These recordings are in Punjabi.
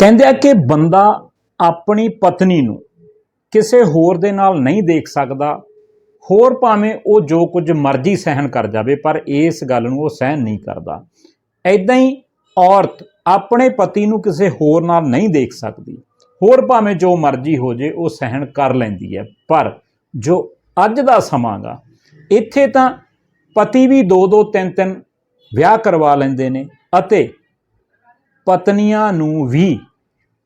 ਕਹਿੰਦੇ ਆ ਕਿ ਬੰਦਾ ਆਪਣੀ ਪਤਨੀ ਨੂੰ ਕਿਸੇ ਹੋਰ ਦੇ ਨਾਲ ਨਹੀਂ ਦੇਖ ਸਕਦਾ, ਹੋਰ ਭਾਵੇਂ ਉਹ ਜੋ ਕੁਝ ਮਰਜ਼ੀ ਸਹਿਣ ਕਰ ਜਾਵੇ, ਪਰ ਇਸ ਗੱਲ ਨੂੰ ਉਹ ਸਹਿਣ ਨਹੀਂ ਕਰਦਾ। ਐਦਾਂ ਹੀ ਔਰਤ ਆਪਣੇ ਪਤੀ ਨੂੰ ਕਿਸੇ ਹੋਰ ਨਾਲ ਨਹੀਂ ਦੇਖ ਸਕਦੀ, ਹੋਰ ਭਾਵੇਂ ਜੋ ਮਰਜ਼ੀ ਹੋ ਜੇ, ਉਹ ਸਹਿਣ ਕਰ ਲੈਂਦੀ ਹੈ। ਪਰ ਜੋ ਅੱਜ ਦਾ ਸਮਾਂ ਗਾ, ਇੱਥੇ ਤਾਂ ਪਤੀ ਵੀ ਦੋ ਦੋ ਤਿੰਨ ਤਿੰਨ ਵਿਆਹ ਕਰਵਾ ਲੈਂਦੇ ਨੇ ਅਤੇ ਪਤਨੀਆਂ ਨੂੰ ਵੀ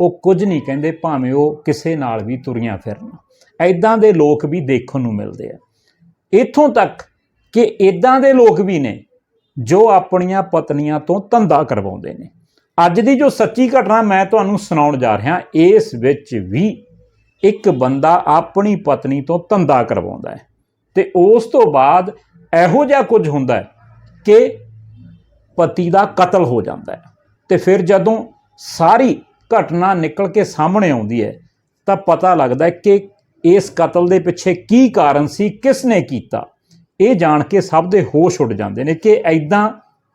ਉਹ ਕੁਝ ਨਹੀਂ ਕਹਿੰਦੇ, ਭਾਵੇਂ ਉਹ ਕਿਸੇ ਨਾਲ ਵੀ ਤੁਰੀਆਂ ਫਿਰਨ। ਐਦਾਂ ਦੇ ਲੋਕ ਵੀ ਦੇਖਣ ਨੂੰ ਮਿਲਦੇ ਆ। ਇੱਥੋਂ ਤੱਕ ਕਿ ਇਦਾਂ ਦੇ ਲੋਕ ਵੀ ਨੇ, ਜੋ ਆਪਣੀਆਂ ਪਤਨੀਆਂ ਤੋਂ ਧੰਦਾ ਕਰਵਾਉਂਦੇ ਨੇ। ਅੱਜ ਦੀ ਜੋ ਸੱਚੀ ਘਟਨਾ ਮੈਂ ਤੁਹਾਨੂੰ ਸੁਣਾਉਣ ਜਾ ਰਿਹਾ, ਇਸ ਵਿੱਚ ਵੀ ਇੱਕ ਬੰਦਾ ਆਪਣੀ ਪਤਨੀ ਤੋਂ ਧੰਦਾ ਕਰਵਾਉਂਦਾ ਹੈ। ਤੇ ਉਸ ਤੋਂ ਬਾਅਦ ਇਹੋ ਜਿਹਾ ਕੁਝ ਹੁੰਦਾ ਹੈ ਕਿ ਪਤੀ ਦਾ ਕਤਲ ਹੋ ਜਾਂਦਾ ਹੈ। ਤੇ ਫਿਰ ਜਦੋਂ ਸਾਰੀ ਘਟਨਾ ਨਿਕਲ ਕੇ ਸਾਹਮਣੇ ਆਉਂਦੀ ਹੈ, ਤਾਂ ਪਤਾ ਲੱਗਦਾ ਹੈ ਕਿ ਇਸ ਕਤਲ ਦੇ ਪਿੱਛੇ ਕੀ ਕਾਰਨ ਸੀ ਕਿਸ ਨੇ ਕੀਤਾ? ਇਹ ਜਾਣ ਕੇ ਸਭ ਦੇ ਹੋਸ਼ ਉੱਡ ਜਾਂਦੇ ਨੇ ਕਿ ਐਦਾਂ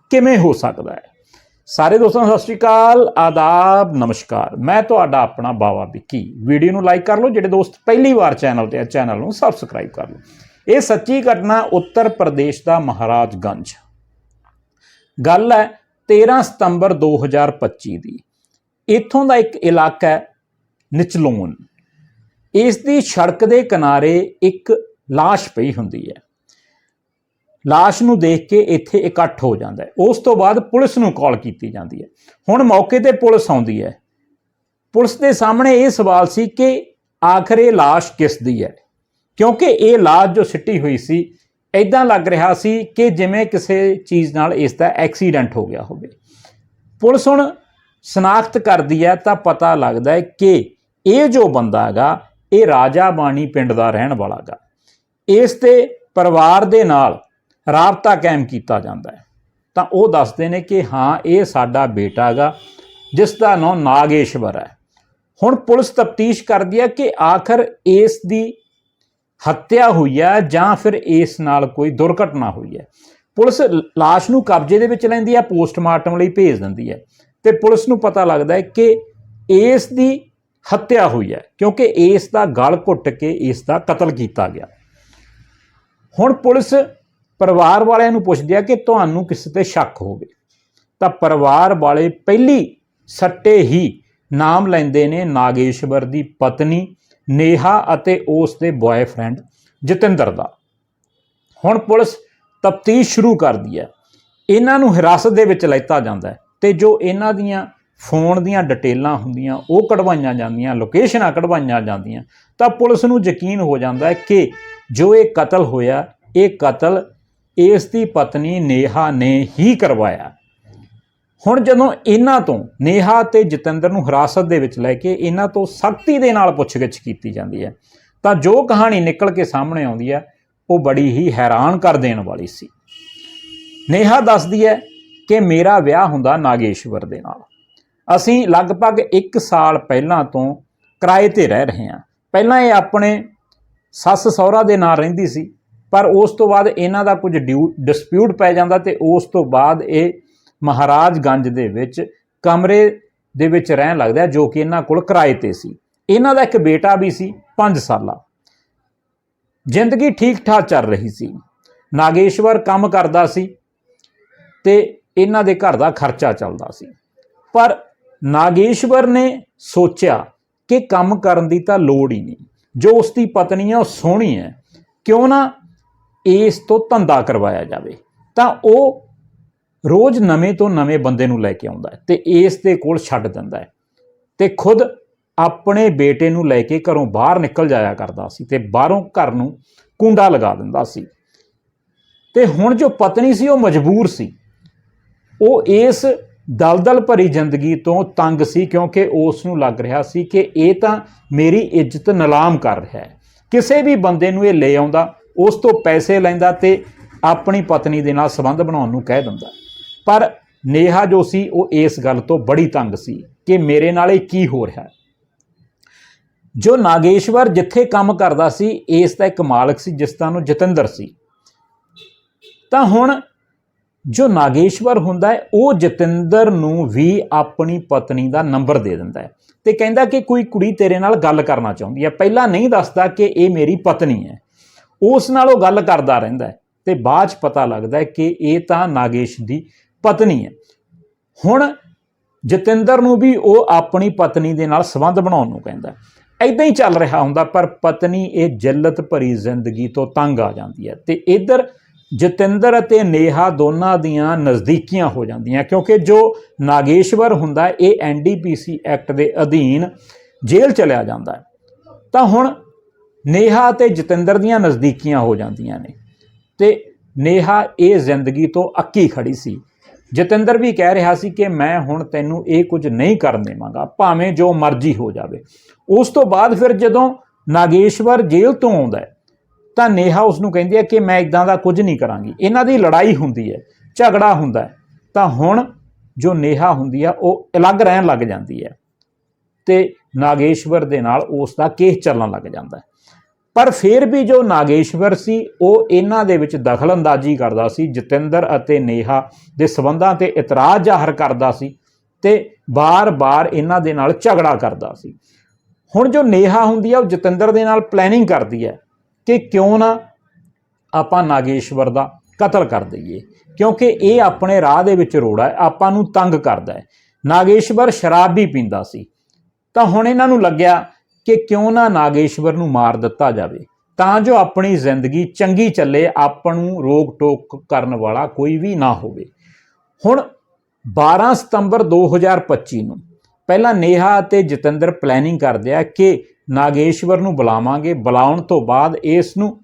ਕਿਵੇਂ ਹੋ ਸਕਦਾ ਹੈ। ਸਾਰੇ ਦੋਸਤਾਂ, ਸਤਿ ਸ਼੍ਰੀ ਅਕਾਲ, ਆਦਾਬ, ਨਮਸਕਾਰ। ਮੈਂ ਤੁਹਾਡਾ ਆਪਣਾ ਬਾਵਾ ਵਿੱਕੀ। ਵੀਡੀਓ ਨੂੰ ਲਾਈਕ ਕਰ ਲਓ, ਜਿਹੜੇ ਦੋਸਤ ਪਹਿਲੀ ਵਾਰ ਚੈਨਲ ਤੇ ਆ, ਚੈਨਲ ਨੂੰ ਸਬਸਕ੍ਰਾਈਬ ਕਰ ਲਓ। ਇਹ ਸੱਚੀ ਘਟਨਾ ਉੱਤਰ ਪ੍ਰਦੇਸ਼ ਦਾ ਮਹਾਰਾਜਗੰਜ। ਗੱਲ ਹੈ 13 ਸਤੰਬਰ 2025 ਦੀ। ਇੱਥੋਂ ਦਾ ਇੱਕ ਇਲਾਕਾ ਹੈ ਨਿਚਲੋਨ। ਇਸ ਦੀ ਸੜਕ ਦੇ ਕਿਨਾਰੇ ਇੱਕ ਲਾਸ਼ ਪਈ ਹੁੰਦੀ ਹੈ। ਲਾਸ਼ ਨੂੰ ਦੇਖ ਕੇ ਇੱਥੇ ਇਕੱਠ ਹੋ ਜਾਂਦਾ ਹੈ। ਉਸ ਤੋਂ ਬਾਅਦ ਪੁਲਿਸ ਨੂੰ ਕਾਲ ਕੀਤੀ ਜਾਂਦੀ ਹੈ। ਹੁਣ ਮੌਕੇ ਤੇ ਪੁਲਿਸ ਆਉਂਦੀ ਹੈ। ਪੁਲਿਸ ਦੇ ਸਾਹਮਣੇ ਇਹ ਸਵਾਲ ਸੀ ਕਿ ਆਖਰ ਇਹ ਲਾਸ਼ ਕਿਸ ਦੀ ਹੈ? ਕਿਉਂਕਿ ਇਹ ਲਾਸ਼ ਜੋ ਸਿੱਟੀ ਹੋਈ ਸੀ ਐਦਾਂ ਲੱਗ ਰਿਹਾ ਸੀ ਕਿ ਜਿਵੇਂ ਕਿਸੇ ਚੀਜ਼ ਨਾਲ ਇਸ ਦਾ ਐਕਸੀਡੈਂਟ ਹੋ ਗਿਆ ਹੋਵੇ। ਪੁਲਿਸ ਹੁਣ ਸ਼ਨਾਖਤ ਕਰਦੀ ਹੈ ਤਾਂ ਪਤਾ ਲੱਗਦਾ ਹੈ ਕਿ ਇਹ ਜੋ ਬੰਦਾ ਹੈਗਾ, ਇਹ ਰਾਜਾ ਬਾਣੀ ਪਿੰਡ ਦਾ ਰਹਿਣ ਵਾਲਾ ਹੈਗਾ। ਇਸ ਤੇ ਪਰਿਵਾਰ ਦੇ ਨਾਲ ਰਾਬਤਾ ਕਾਇਮ ਕੀਤਾ ਜਾਂਦਾ ਹੈ। ਤਾਂ ਉਹ ਦੱਸਦੇ ਨੇ ਕਿ ਹਾਂ, ਇਹ ਸਾਡਾ ਬੇਟਾ ਹੈਗਾ, ਜਿਸ ਦਾ ਨਾਮ ਨਾਗੇਸ਼ਵਰ ਹੈ। ਹੁਣ ਪੁਲਿਸ ਤਫਤੀਸ਼ ਕਰਦੀ ਹੈ ਕਿ ਆਖਰ ਇਸ ਦੀ ਹੱਤਿਆ ਹੋਈ ਹੈ ਜਾਂ ਫਿਰ ਇਸ ਨਾਲ ਕੋਈ ਦੁਰਘਟਨਾ ਹੋਈ ਹੈ। ਪੁਲਿਸ ਲਾਸ਼ ਨੂੰ ਕਬਜ਼ੇ ਦੇ ਵਿੱਚ ਲੈਂਦੀ ਹੈ, ਪੋਸਟਮਾਰਟਮ ਲਈ ਭੇਜ ਦਿੰਦੀ ਹੈ। ਤੇ ਪੁਲਿਸ ਨੂੰ ਪਤਾ ਲੱਗਦਾ ਹੈ ਕਿ ਇਸ ਦੀ ਹੱਤਿਆ ਹੋਈ ਹੈ, ਕਿਉਂਕਿ ਇਸ ਦਾ ਗਲ ਘੁੱਟ ਕੇ ਇਸ ਦਾ ਕਤਲ ਕੀਤਾ ਗਿਆ। ਹੁਣ ਪੁਲਿਸ ਪਰਿਵਾਰ ਵਾਲਿਆਂ ਨੂੰ ਪੁੱਛਦੀ ਹੈ ਕਿ ਤੁਹਾਨੂੰ ਕਿਸੇ ਤੇ ਸ਼ੱਕ ਹੋਵੇ? ਤਾਂ ਪਰਿਵਾਰ ਵਾਲੇ ਪਹਿਲੀ ਸੱਟੇ ਹੀ ਨਾਮ ਲੈਂਦੇ ਨੇ ਨਾਗੇਸ਼ਵਰ ਦੀ ਪਤਨੀ, ਨੇਹਾ ਅਤੇ ਉਸ ਦੇ ਬॉयਫ੍ਰੈਂਡ ਜਤਿੰਦਰ ਦਾ। ਹੁਣ ਪੁਲਿਸ ਤਫਤੀਸ਼ ਸ਼ੁਰੂ ਕਰਦੀ ਹੈ। ਇਹਨਾਂ ਨੂੰ ਹਿਰਾਸਤ ਦੇ ਵਿੱਚ ਲੈਤਾ ਜਾਂਦਾ ਹੈ। ਤੇ ਜੋ ਇਹਨਾਂ ਦੀਆਂ ਫੋਨ ਦੀਆਂ ਡਿਟੇਲਾਂ ਹੁੰਦੀਆਂ, ਉਹ ਕਢਵਾਈਆਂ ਜਾਂਦੀਆਂ, ਲੋਕੇਸ਼ਨਾਂ ਕਢਵਾਈਆਂ ਜਾਂਦੀਆਂ, ਤਾਂ ਪੁਲਿਸ ਨੂੰ ਯਕੀਨ ਹੋ ਜਾਂਦਾ ਹੈ ਕਿ ਜੋ ਇਹ ਕਤਲ ਹੋਇਆ, ਇਹ ਕਤਲ ਇਸ ਦੀ ਪਤਨੀ ਨੇਹਾ ਨੇ ਹੀ ਕਰਵਾਇਆ। ਹੁਣ ਜਦੋਂ ਇਹਨਾਂ ਤੋਂ, ਨੇਹਾ ਤੇ ਜਤਿੰਦਰ ਨੂੰ ਹਿਰਾਸਤ ਦੇ ਵਿੱਚ ਲੈ ਕੇ ਇਹਨਾਂ ਤੋਂ ਸਖਤੀ ਦੇ ਨਾਲ ਪੁੱਛਗਿੱਛ ਕੀਤੀ ਜਾਂਦੀ ਹੈ, ਤਾਂ ਜੋ ਕਹਾਣੀ ਨਿਕਲ ਕੇ ਸਾਹਮਣੇ ਆਉਂਦੀ ਹੈ, ਉਹ ਬੜੀ ਹੀ ਹੈਰਾਨ ਕਰ ਦੇਣ ਵਾਲੀ ਸੀ। ਨੇਹਾ ਦੱਸਦੀ ਹੈ ਕਿ ਮੇਰਾ ਵਿਆਹ ਹੁੰਦਾ ਨਾਗੇਸ਼ਵਰ ਦੇ ਨਾਲ। ਅਸੀਂ ਲਗਭਗ 1 ਸਾਲ ਪਹਿਲਾਂ ਤੋਂ ਕਿਰਾਏ ਤੇ ਰਹਿ ਰਹੇ ਹਾਂ। ਪਹਿਲਾਂ ਇਹ ਆਪਣੇ ਸੱਸ ਸਹੁਰਾ ਦੇ ਨਾਲ ਰਹਿੰਦੀ ਸੀ, ਪਰ ਉਸ ਤੋਂ ਬਾਅਦ ਇਹਨਾਂ ਦਾ ਕੁਝ ਡਿਸਪਿਊਟ ਪੈ ਜਾਂਦਾ ਤੇ ਉਸ ਤੋਂ ਬਾਅਦ ਇਹ ਮਹਾਰਾਜਗੰਜ ਦੇ ਵਿੱਚ ਕਮਰੇ ਦੇ ਵਿੱਚ ਰਹਿਣ ਲੱਗਦਾ ਜੋ ਕਿ ਇਹਨਾਂ ਕੋਲ ਕਿਰਾਏ ਤੇ ਸੀ। ਇਹਨਾਂ ਦਾ ਇੱਕ ਬੇਟਾ ਵੀ ਸੀ 5 ਸਾਲਾ। ਜ਼ਿੰਦਗੀ ਠੀਕ ਠਾਕ ਚੱਲ ਰਹੀ ਸੀ। ਨਾਗੇਸ਼ਵਰ ਕੰਮ ਕਰਦਾ ਸੀ ਤੇ ਇਹਨਾਂ ਦੇ ਘਰ ਦਾ ਖਰਚਾ ਚੱਲਦਾ ਸੀ। ਪਰ ਨਾਗੇਸ਼ਵਰ ਨੇ ਸੋਚਿਆ ਕਿ ਕੰਮ ਕਰਨ ਦੀ ਤਾਂ ਲੋੜ ਹੀ ਨਹੀਂ। ਜੋ ਉਸ ਦੀ ਪਤਨੀ ਹੈ, ਉਹ ਸੋਹਣੀ ਹੈ। ਕਿਉਂ ਨਾ ਇਸ ਤੋਂ ਧੰਦਾ ਕਰਵਾਇਆ ਜਾਵੇ। ਤਾਂ ਉਹ ਰੋਜ਼ ਨਵੇਂ ਤੋਂ ਨਵੇਂ ਬੰਦੇ ਨੂੰ ਲੈ ਕੇ ਆਉਂਦਾ ਹੈ ਤੇ ਇਸ ਦੇ ਕੋਲ ਛੱਡ ਦਿੰਦਾ ਹੈ। ਤੇ ਖੁਦ ਆਪਣੇ ਬੇਟੇ ਨੂੰ ਲੈ ਕੇ ਘਰੋਂ ਬਾਹਰ ਨਿਕਲ ਜਾਇਆ ਕਰਦਾ ਸੀ ਤੇ ਬਾਹਰੋਂ ਘਰ ਨੂੰ ਕੁੰਡਾ ਲਗਾ ਦਿੰਦਾ ਸੀ। ਤੇ ਹੁਣ ਜੋ ਪਤਨੀ ਸੀ, ਉਹ ਮਜਬੂਰ ਸੀ। ਉਹ ਇਸ ਦਲਦਲ ਭਰੀ ਜ਼ਿੰਦਗੀ ਤੋਂ ਤੰਗ ਸੀ ਕਿਉਂਕਿ ਉਸ ਨੂੰ ਲੱਗ ਰਿਹਾ ਸੀ ਕਿ ਇਹ ਤਾਂ ਮੇਰੀ ਇੱਜ਼ਤ ਨਿਲਾਮ ਕਰ ਰਿਹਾ ਹੈ। ਕਿਸੇ ਵੀ ਬੰਦੇ ਨੂੰ ਇਹ ਲੈ ਆਉਂਦਾ, ਉਸ ਤੋਂ ਪੈਸੇ ਲੈਂਦਾ ਤੇ ਆਪਣੀ ਪਤਨੀ ਦੇ ਨਾਲ ਸੰਬੰਧ ਬਣਾਉਣ ਨੂੰ ਕਹਿ ਦਿੰਦਾ। ਪਰ ਨੇਹਾ ਜੋ ਸੀ, ਉਹ ਇਸ ਗੱਲ ਤੋਂ ਬੜੀ ਤੰਗ ਸੀ ਕਿ ਮੇਰੇ ਨਾਲ ਇਹ ਕੀ ਹੋ ਰਿਹਾ ਹੈ। ਜੋ ਨਾਗੇਸ਼ਵਰ ਜਿੱਥੇ ਕੰਮ ਕਰਦਾ ਸੀ, ਇਸ ਦਾ ਇੱਕ ਮਾਲਕ ਸੀ, ਜਿਸ ਦਾ ਨੂੰ ਜਤਿੰਦਰ ਸੀ। ਤਾਂ ਹੁਣ ਜੋ ਨਾਗੇਸ਼ਵਰ ਹੁੰਦਾ ਹੈ, ਉਹ ਜਤਿੰਦਰ ਨੂੰ ਵੀ ਆਪਣੀ ਪਤਨੀ ਦਾ ਨੰਬਰ ਦੇ ਦਿੰਦਾ ਹੈ। ਤੇ ਕਹਿੰਦਾ ਕਿ ਕੋਈ ਕੁੜੀ ਤੇਰੇ ਨਾਲ ਗੱਲ ਕਰਨਾ ਚਾਹੁੰਦੀ ਹੈ। ਪਹਿਲਾਂ ਨਹੀਂ ਦੱਸਦਾ ਕਿ ਇਹ ਮੇਰੀ ਪਤਨੀ ਹੈ। ਉਸ ਨਾਲ ਉਹ ਗੱਲ ਕਰਦਾ ਰਹਿੰਦਾ ਹੈ ਤੇ ਬਾਅਦ ਚ ਪਤਾ ਲੱਗਦਾ ਹੈ ਕਿ ਇਹ ਤਾਂ ਨਾਗੇਸ਼ ਦੀ ਪਤਨੀ ਹੈ। ਹੁਣ ਜਤਿੰਦਰ ਨੂੰ ਵੀ ਉਹ ਆਪਣੀ ਪਤਨੀ ਦੇ ਨਾਲ ਸੰਬੰਧ ਬਣਾਉਣ ਨੂੰ ਕਹਿੰਦਾ ਐਦਾਂ ਹੀ ਚੱਲ ਰਿਹਾ ਹੁੰਦਾ, ਪਰ ਪਤਨੀ ਇਹ ਜਿੱਲਤ ਭਰੀ ਜ਼ਿੰਦਗੀ ਤੋਂ ਤੰਗ ਆ ਜਾਂਦੀ ਹੈ। ਤੇ ਇਧਰ ਜਤਿੰਦਰ ਅਤੇ ਨੇਹਾ ਦੋਨਾਂ ਦੀਆਂ ਨਜ਼ਦੀਕੀਆਂ ਹੋ ਜਾਂਦੀਆਂ ਕਿਉਂਕਿ ਜੋ ਨਾਗੇਸ਼ਵਰ ਹੁੰਦਾ ਹੈ, ਇਹ ਐਨਡੀਪੀਸੀ ਐਕਟ ਦੇ ਅਧੀਨ ਜੇਲ੍ਹ ਚਲਿਆ ਜਾਂਦਾ ਹੈ। ਤਾਂ ਹੁਣ ਨੇਹਾ ਤੇ ਜਤਿੰਦਰ ਦੀਆਂ ਨਜ਼ਦੀਕੀਆਂ ਹੋ ਜਾਂਦੀਆਂ ਨੇ ਤੇ ਨੇਹਾ ਇਹ ਜ਼ਿੰਦਗੀ ਤੋਂ ਅੱਕੀ ਖੜੀ ਸੀ। ਜਤਿੰਦਰ ਵੀ ਕਹਿ ਰਿਹਾ ਸੀ ਕਿ ਮੈਂ ਹੁਣ ਤੈਨੂੰ ਇਹ ਕੁਝ ਨਹੀਂ ਕਰਨ ਦੇਵਾਂਗਾ ਭਾਵੇਂ ਜੋ ਮਰਜ਼ੀ ਹੋ ਜਾਵੇ। ਉਸ ਤੋਂ ਬਾਅਦ ਫਿਰ ਜਦੋਂ ਨਾਗੇਸ਼ਵਰ ਜੇਲ੍ਹ ਤੋਂ ਆਉਂਦਾ ਹੈ ਤਾਂ ਨੇਹਾ ਉਸ ਨੂੰ ਕਹਿੰਦੀ ਹੈ ਕਿ ਮੈਂ ਇਦਾਂ ਦਾ ਕੁਝ ਨਹੀਂ ਕਰਾਂਗੀ। ਇਹਨਾਂ ਦੀ ਲੜਾਈ ਹੁੰਦੀ ਹੈ, ਝਗੜਾ ਹੁੰਦਾ ਹੈ। ਤਾਂ ਹੁਣ ਜੋ ਨੇਹਾ ਹੁੰਦੀ ਆ, ਉਹ ਅਲੱਗ ਰਹਿਣ ਲੱਗ ਜਾਂਦੀ ਹੈ ਤੇ ਨਾਗੇਸ਼ਵਰ ਦੇ ਨਾਲ ਉਸ ਦਾ ਕੇਸ ਚੱਲਣ ਲੱਗ ਜਾਂਦਾ ਹੈ। ਪਰ ਫਿਰ ਵੀ ਜੋ ਨਾਗੇਸ਼ਵਰ ਸੀ, ਉਹ ਇਹਨਾਂ ਦੇ ਵਿੱਚ ਦਖਲਅੰਦਾਜ਼ੀ ਕਰਦਾ ਸੀ, ਜਤਿੰਦਰ ਅਤੇ ਨੇਹਾ ਦੇ ਸਬੰਧਾਂ ਤੇ ਇਤਰਾਜ਼ ਜ਼ਾਹਰ ਕਰਦਾ ਸੀ ਤੇ ਬਾਰ-ਬਾਰ ਇਹਨਾਂ ਦੇ ਨਾਲ ਝਗੜਾ ਕਰਦਾ ਸੀ। ਹੁਣ ਜੋ ਨੇਹਾ ਹੁੰਦੀ ਆ, ਉਹ ਜਤਿੰਦਰ ਦੇ ਨਾਲ ਪਲੈਨਿੰਗ ਕਰਦੀ ਹੈ। ਕਿ ਕਿਉਂ ਨਾ ਆਪਾਂ ਨਾਗੇਸ਼ਵਰ ਦਾ ਕਤਲ ਕਰ ਦਈਏ? ਕਿਉਂਕਿ ਇਹ ਆਪਣੇ ਰਾਹ ਦੇ ਵਿੱਚ ਰੋੜਾ ਹੈ, ਆਪਾਂ ਨੂੰ ਤੰਗ ਕਰਦਾ ਹੈ। ਨਾਗੇਸ਼ਵਰ ਸ਼ਰਾਬ ਵੀ ਪੀਂਦਾ ਸੀ। ਤਾਂ ਹੁਣ ਇਹਨਾਂ ਨੂੰ ਲੱਗਿਆ ਕਿ ਕਿਉਂ ਨਾ ਨਾਗੇਸ਼ਵਰ ਨੂੰ ਮਾਰ ਦਿੱਤਾ ਜਾਵੇ। ਤਾਂ ਜੋ ਆਪਣੀ ਜ਼ਿੰਦਗੀ ਚੰਗੀ ਚੱਲੇ, ਆਪਾਂ ਨੂੰ ਰੋਕ ਟੋਕ ਕਰਨ ਵਾਲਾ ਕੋਈ ਵੀ ਨਾ ਹੋਵੇ। ਹੁਣ 12 ਸਤੰਬਰ 2025 ਨੂੰ ਪਹਿਲਾਂ ਨੇਹਾ ਅਤੇ ਜਤਿੰਦਰ ਪਲੈਨਿੰਗ ਕਰਦੇ ਆ ਕਿ ਨਾਗੇਸ਼ਵਰ ਨੂੰ ਬੁਲਾਵਾਂਗੇ। ਬੁਲਾਉਣ ਤੋਂ ਬਾਅਦ ਇਸ ਨੂੰ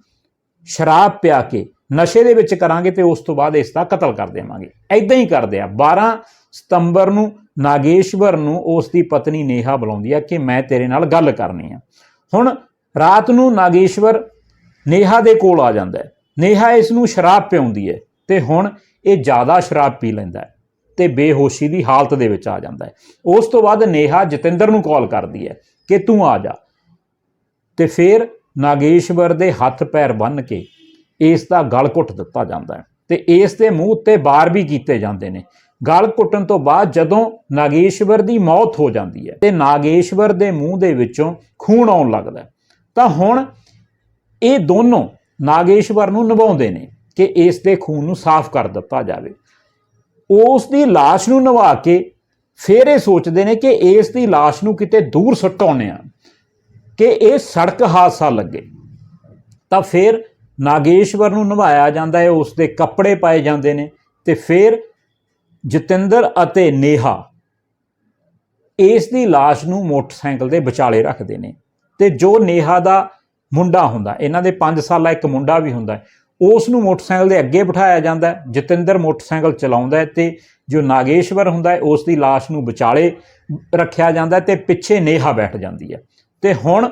ਸ਼ਰਾਬ ਪਿਆ ਕੇ, ਨਸ਼ੇ ਦੇ ਵਿੱਚ ਕਰਾਂਗੇ ਤੇ ਉਸ ਤੋਂ ਬਾਅਦ ਇਸ ਦਾ ਕਤਲ ਕਰ ਦੇਵਾਂਗੇ। ਐਦਾਂ ਹੀ ਕਰਦੇ ਆ। 12 ਸਤੰਬਰ ਨੂੰ ਨਾਗੇਸ਼ਵਰ ਨੂੰ ਉਸ ਦੀ ਪਤਨੀ ਨੇਹਾ ਬੁਲਾਉਂਦੀ ਆ ਕਿ ਮੈਂ ਤੇਰੇ ਨਾਲ ਗੱਲ ਕਰਨੀ ਆ। ਹੁਣ ਰਾਤ ਨੂੰ ਨਾਗੇਸ਼ਵਰ ਨੇਹਾ ਦੇ ਕੋਲ ਆ ਜਾਂਦਾ ਹੈ। ਨੇਹਾ ਇਸ ਨੂੰ ਸ਼ਰਾਬ ਪਿਆਉਂਦੀ ਹੈ ਤੇ ਹੁਣ ਇਹ ਜ਼ਿਆਦਾ ਸ਼ਰਾਬ ਪੀ ਲੈਂਦਾ ਹੈ ਤੇ ਬੇਹੋਸ਼ੀ ਦੀ ਹਾਲਤ ਦੇ ਵਿੱਚ ਆ ਜਾਂਦਾ ਹੈ। ਉਸ ਤੋਂ ਬਾਅਦ ਨੇਹਾ ਜਤਿੰਦਰ ਨੂੰ ਕਾਲ ਕਰਦੀ ਹੈ ਕਿ ਤੂੰ ਆ ਜਾ। ਤੇ ਫਿਰ ਨਾਗੇਸ਼ਵਰ ਦੇ ਹੱਥ ਪੈਰ ਬੰਨ੍ਹ ਕੇ ਇਸ ਦਾ ਗਲ ਘੁੱਟ ਦਿੱਤਾ ਜਾਂਦਾ ਹੈ ਤੇ ਇਸ ਦੇ ਮੂੰਹ ਉੱਤੇ ਬਾਰ ਵੀ ਕੀਤੇ ਜਾਂਦੇ ਨੇ ਗਲ ਘੁੱਟਣ ਤੋਂ ਬਾਅਦ ਜਦੋਂ ਨਾਗੇਸ਼ਵਰ ਦੀ ਮੌਤ ਹੋ ਜਾਂਦੀ ਹੈ ਤੇ ਨਾਗੇਸ਼ਵਰ ਦੇ ਮੂੰਹ ਦੇ ਵਿੱਚੋਂ ਖੂਨ ਆਉਣ ਲੱਗਦਾ ਹੈ। ਤਾਂ ਹੁਣ ਇਹ ਦੋਨੋਂ ਨਾਗੇਸ਼ਵਰ ਨੂੰ ਨਿਭਾਉਂਦੇ ਨੇ ਕਿ ਇਸ ਦੇ ਖੂਨ ਨੂੰ ਸਾਫ਼ ਕਰ ਦਿੱਤਾ ਜਾਵੇ ਉਸ ਦੀ লাশ ਨੂੰ ਨਵਾ ਕੇ ਫਿਰ ਇਹ ਸੋਚਦੇ ਨੇ ਕਿ ਇਸ ਦੀ লাশ ਨੂੰ ਕਿਤੇ ਦੂਰ ਸੁੱਟਾਉਣੇ ਆ ਕਿ ਇਹ ਸੜਕ ਹਾਦਸਾ ਲੱਗੇ ਤਾਂ ਫਿਰ ਨਾਗੇਸ਼ਵਰ ਨੂੰ ਨਵਾਇਆ ਜਾਂਦਾ ਹੈ ਉਸ ਦੇ ਕੱਪੜੇ ਪਾਏ ਜਾਂਦੇ ਨੇ ਤੇ ਫਿਰ ਜਤਿੰਦਰ ਅਤੇ ਨੇਹਾ ਇਸ ਦੀ লাশ ਨੂੰ ਮੋਟਰਸਾਈਕਲ ਦੇ ਵਿਚਾਲੇ ਰੱਖਦੇ ਨੇ ਤੇ ਜੋ ਨੇਹਾ ਦਾ ਮੁੰਡਾ ਹੁੰਦਾ ਇਹਨਾਂ ਦੇ 5 ਸਾਲਾ ਇੱਕ ਮੁੰਡਾ ਵੀ ਹੁੰਦਾ ਹੈ, ਉਸ ਨੂੰ ਮੋਟਰਸਾਈਕਲ ਦੇ ਅੱਗੇ ਬਿਠਾਇਆ ਜਾਂਦਾ ਹੈ ਜਤਿੰਦਰ ਮੋਟਰਸਾਈਕਲ ਚਲਾਉਂਦਾ ਹੈ ਤੇ ਜੋ ਨਾਗੇਸ਼ਵਰ ਹੁੰਦਾ ਹੈ ਉਸ ਦੀ লাশ ਨੂੰ ਵਿਚਾਲੇ ਰੱਖਿਆ ਜਾਂਦਾ ਹੈ ਤੇ ਪਿੱਛੇ ਨੇਹਾ ਬੈਠ ਜਾਂਦੀ ਹੈ ਤੇ ਹੁਣ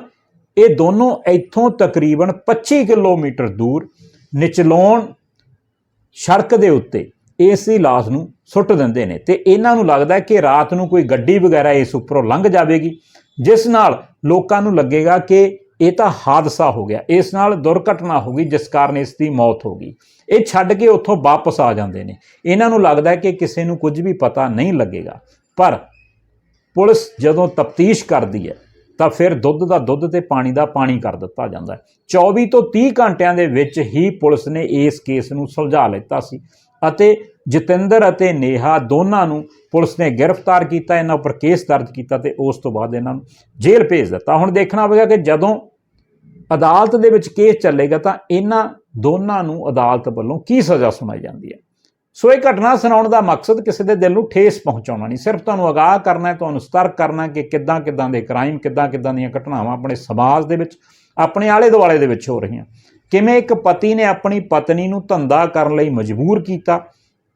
ਇਹ ਦੋਨੋਂ ਇੱਥੋਂ ਤਕਰੀਬਨ 25 ਕਿਲੋਮੀਟਰ ਦੂਰ ਨਿਚਲੋਣ ਸੜਕ ਦੇ ਉੱਤੇ ਇਸ ਦੀ ਲਾਸ਼ ਨੂੰ ਸੁੱਟ ਦਿੰਦੇ ਨੇ ਤੇ ਇਹਨਾਂ ਨੂੰ ਲੱਗਦਾ ਕਿ ਰਾਤ ਨੂੰ ਕੋਈ ਗੱਡੀ ਵਗੈਰਾ ਇਸ ਉੱਪਰੋਂ ਲੰਘ ਜਾਵੇਗੀ, ਜਿਸ ਨਾਲ ਲੋਕਾਂ ਨੂੰ ਲੱਗੇਗਾ ਕਿ ਇਹ ਤਾਂ ਹਾਦਸਾ ਹੋ ਗਿਆ, ਇਸ ਨਾਲ ਦੁਰਘਟਨਾ ਹੋ ਗਈ, ਜਿਸ ਕਾਰਨ ਇਸ ਦੀ ਮੌਤ ਹੋ ਗਈ। ਇਹ ਛੱਡ ਕੇ ਉੱਥੋਂ ਵਾਪਸ ਆ ਜਾਂਦੇ ਨੇ। ਇਹਨਾਂ ਨੂੰ ਲੱਗਦਾ ਕਿ ਕਿਸੇ ਨੂੰ ਕੁਝ ਵੀ ਪਤਾ ਨਹੀਂ ਲੱਗੇਗਾ, ਪਰ ਪੁਲਿਸ ਜਦੋਂ ਤਫਤੀਸ਼ ਕਰਦੀ ਹੈ ਤਾਂ ਫਿਰ ਦੁੱਧ ਦਾ ਦੁੱਧ ਤੇ ਪਾਣੀ ਦਾ ਪਾਣੀ ਕਰ ਦਿੱਤਾ ਜਾਂਦਾ ਹੈ। 24 ਤੋਂ 30 ਘੰਟਿਆਂ ਦੇ ਵਿੱਚ ਹੀ ਪੁਲਿਸ ਨੇ ਇਸ ਕੇਸ ਨੂੰ ਸੁਲਝਾ ਲਿੱਤਾ ਸੀ ਅਤੇ ਜਤਿੰਦਰ ਅਤੇ ਨੇਹਾ ਦੋਨਾਂ ਨੂੰ ਪੁਲਿਸ ਨੇ ਗ੍ਰਿਫਤਾਰ ਕੀਤਾ, ਇਹਨਾਂ ਉੱਪਰ ਕੇਸ ਦਰਜ ਕੀਤਾ ਤੇ ਉਸ ਤੋਂ ਬਾਅਦ ਇਹਨਾਂ ਨੂੰ ਜੇਲ੍ਹ ਭੇਜ ਦਿੱਤਾ। ਹੁਣ ਦੇਖਣਾ ਹੋਵੇਗਾ ਕਿ ਜਦੋਂ ਅਦਾਲਤ ਦੇ ਵਿੱਚ ਕੇਸ ਚੱਲੇਗਾ ਤਾਂ ਇਹਨਾਂ ਦੋਨਾਂ ਨੂੰ ਅਦਾਲਤ ਵੱਲੋਂ ਕੀ ਸਜ਼ਾ ਸੁਣਾਈ ਜਾਂਦੀ ਹੈ? ਸੋ ਇਹ ਘਟਨਾ ਸੁਣਾਉਣ ਦਾ ਮਕਸਦ ਕਿਸੇ ਦੇ ਦਿਲ ਨੂੰ ਠੇਸ ਪਹੁੰਚਾਉਣਾ ਨਹੀਂ। ਸਿਰਫ ਤੁਹਾਨੂੰ ਅਗਾਹ ਕਰਨਾ ਹੈ, ਤੁਹਾਨੂੰ ਸਤਰਕ ਕਰਨਾ ਕਿ ਕਿੱਦਾਂ ਕਿੱਦਾਂ ਦੇ ਕ੍ਰਾਈਮ, ਕਿੱਦਾਂ ਕਿੱਦਾਂ ਦੀਆਂ ਘਟਨਾਵਾਂ ਆਪਣੇ ਸਮਾਜ ਦੇ ਵਿੱਚ, ਆਪਣੇ ਆਲੇ ਦੁਆਲੇ ਦੇ ਵਿੱਚ ਹੋ ਰਹੀਆਂ। ਕਿਵੇਂ ਇੱਕ ਪਤੀ ਨੇ ਆਪਣੀ ਪਤਨੀ ਨੂੰ ਧੰਦਾ ਕਰਨ ਲਈ ਮਜਬੂਰ ਕੀਤਾ,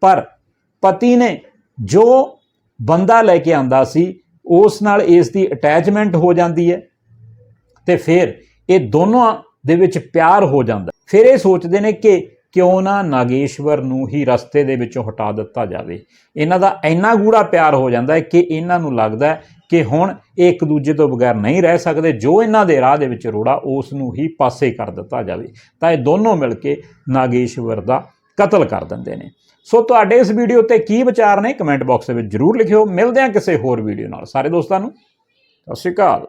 ਪਰ ਪਤੀ ਨੇ ਜੋ ਬੰਦਾ ਲੈ ਕੇ ਆਂਦਾ ਸੀ, ਉਸ ਨਾਲ ਇਸ ਦੀ ਅਟੈਚਮੈਂਟ ਹੋ ਜਾਂਦੀ ਹੈ ਤੇ ਫਿਰ ਇਹ ਦੋਨੋਂ ਦੇ ਵਿੱਚ ਪਿਆਰ ਹੋ ਜਾਂਦਾ ਫਿਰ ਇਹ ਸੋਚਦੇ ਨੇ ਕਿ ਕਿਉਂ ਨਾ ਨਾਗੇਸ਼ਵਰ ਨੂੰ ਹੀ ਰਸਤੇ ਦੇ ਵਿੱਚੋਂ ਹਟਾ ਦਿੱਤਾ ਜਾਵੇ? ਇਹਨਾਂ ਦਾ ਇੰਨਾ ਗੂੜਾ ਪਿਆਰ ਹੋ ਜਾਂਦਾ ਹੈ ਕਿ ਇਹਨਾਂ ਨੂੰ ਲੱਗਦਾ ਹੈ ਕਿ ਹੁਣ ਇਹ ਇੱਕ ਦੂਜੇ ਤੋਂ ਬਗੈਰ ਨਹੀਂ ਰਹਿ ਸਕਦੇ। ਜੋ ਇਹਨਾਂ ਦੇ ਰਾਹ ਦੇ ਵਿੱਚ ਰੋੜਾ, ਉਸ ਨੂੰ ਹੀ ਪਾਸੇ ਕਰ ਦਿੱਤਾ ਜਾਵੇ। ਤਾਂ ਇਹ ਦੋਨੋਂ ਮਿਲ ਕੇ ਨਾਗੇਸ਼ਵਰ ਦਾ ਕਤਲ ਕਰ ਦਿੰਦੇ ਨੇ। ਸੋ ਤੁਹਾਡੇ ਇਸ ਵੀਡੀਓ ਤੇ ਕੀ ਵਿਚਾਰ ਨੇ? ਕਮੈਂਟ ਬਾਕਸ ਦੇ ਵਿੱਚ ਜਰੂਰ ਲਿਖਿਓ। ਮਿਲਦੇ ਹਾਂ ਕਿਸੇ ਹੋਰ ਵੀਡੀਓ ਨਾਲ। ਸਾਰੇ ਦੋਸਤਾਂ ਨੂੰ, ਸਤਿ ਸ਼੍ਰੀ ਅਕਾਲ।